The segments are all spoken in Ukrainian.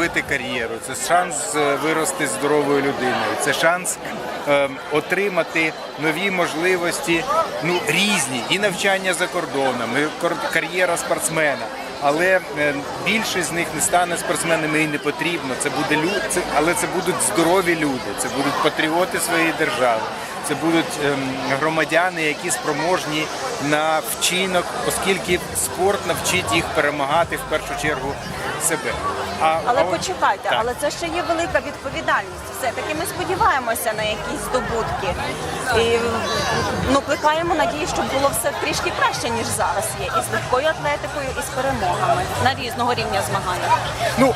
робити кар'єру, це шанс е, вирости здоровою людиною, це шанс е, отримати нові можливості, ну різні, і навчання за кордоном, і кар'єра спортсмена. Але е, більшість з них не стане спортсменами і не потрібно. Це буде лю... це, але це будуть здорові люди, це будуть патріоти своєї держави. Це будуть ем, громадяни, які спроможні на вчинок, оскільки спорт навчить їх перемагати в першу чергу себе. А, Але а почекайте, так. але це ще є велика відповідальність. Все-таки ми сподіваємося на якісь здобутки. І ну, плекаємо надії, щоб було все трішки краще, ніж зараз є. І з легкою атлетикою, і з перемогами на різного рівня змаганнях. Ну,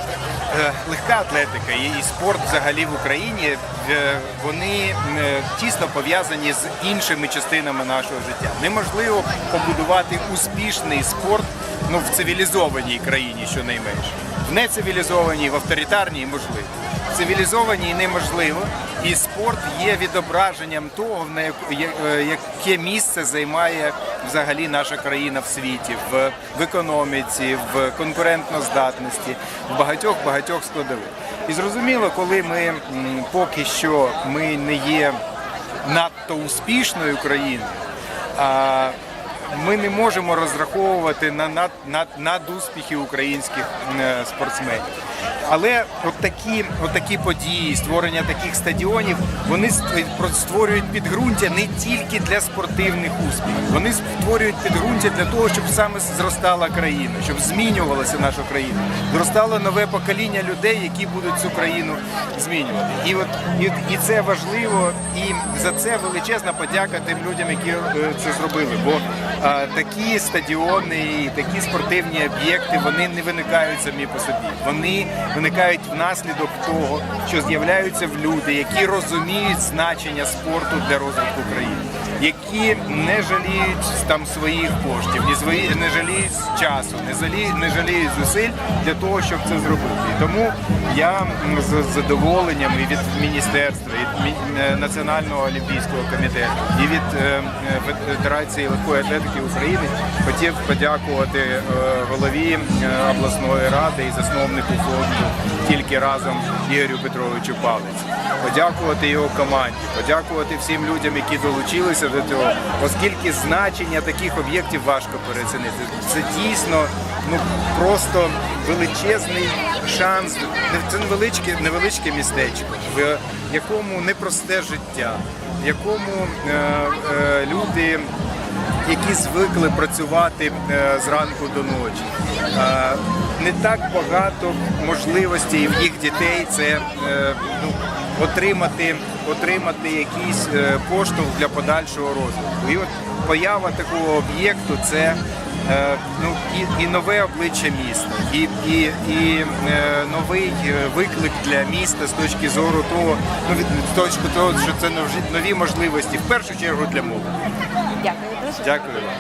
легка атлетика і, і спорт взагалі в Україні е, вони е, тісно пов'язані з іншими частинами нашого життя. Неможливо побудувати успішний спорт ну, в цивілізованій країні, щонайменше. В нецивілізованій, в авторитарній можливо. В цивілізованій неможливо, і спорт є відображенням того, е, яке місце займає взагалі наша країна в світі, в економіці, в конкурентноздатності, в багатьох багатьох складових. І зрозуміло, коли ми поки що ми не є надто успішною країною. Ми не можемо розраховувати на над, над, надуспіхи українських е, спортсменів. Але от такі, події, створення таких стадіонів, вони ст- створюють підґрунтя не тільки для спортивних успіхів. Вони створюють підґрунтя для того, щоб саме зростала країна, щоб змінювалася наша країна. Зростало нове покоління людей, які будуть цю країну змінювати. І от і, і це важливо, і за це величезна подяка тим людям, які е, це зробили. Бо такі стадіони, і такі спортивні об'єкти вони не виникають самі по собі. Вони виникають внаслідок того, що з'являються в люди, які розуміють значення спорту для розвитку країни, які не жаліють там своїх коштів, ні свої не жаліють часу, не жалі, не жаліють зусиль для того, щоб це зробити. Тому я з задоволенням і від міністерства, і від е, Національного олімпійського комітету, і від е, е, Федерації легкої атлетики України хотів подякувати голові обласної ради і засновнику фонду тільки разом Ігорю Петровичу Павлиці, подякувати його команді, подякувати всім людям, які долучилися до цього, оскільки значення таких об'єктів важко переоцінити. Це дійсно ну просто величезний шанс. Це невеличке, невеличке містечко, в якому непросте життя, в якому е, е, люди які звикли працювати е, зранку до ночі. Е, Не так багато можливостей в їх дітей це е, ну, отримати, отримати якийсь поштовх для подальшого розвитку. І от поява такого об'єкту це ну, і, і нове обличчя міста, і, і, і е, новий е, виклик для міста з точки зору того, ну, від, з точки того, що це нові- можливості, в першу чергу для молоді. Дякую дуже. Дякую.